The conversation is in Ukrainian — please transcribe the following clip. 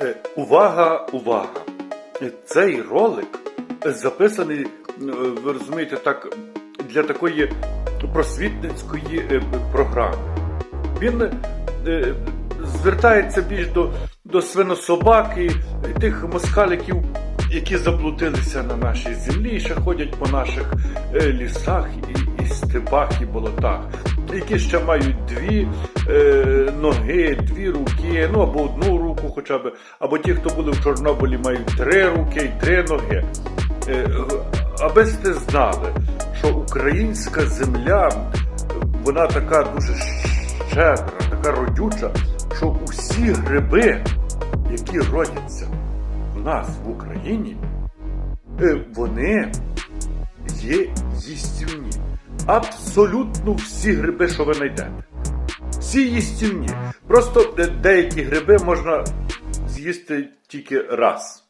Е, Увага, увага! Е, Цей ролик записаний, е, ви розумієте, так, для такої просвітницької програми. Він звертається більш до, до свинособаки, тих москаликів, які заблудилися на нашій землі і ще ходять по наших лісах і, і степах і болотах, які ще мають дві е, ноги, дві руки, ну або одну хоча б, або ті, хто були в Чорнобилі, мають три руки і три ноги. Е, аби сте знали, що українська земля, вона така дуже щедра, така родюча, що усі гриби, які родяться в нас в Україні, е, вони є їстівні. Абсолютно всі гриби, що ви знайдете. Всі їстівні. Просто деякі гриби можна з'їсти тільки раз.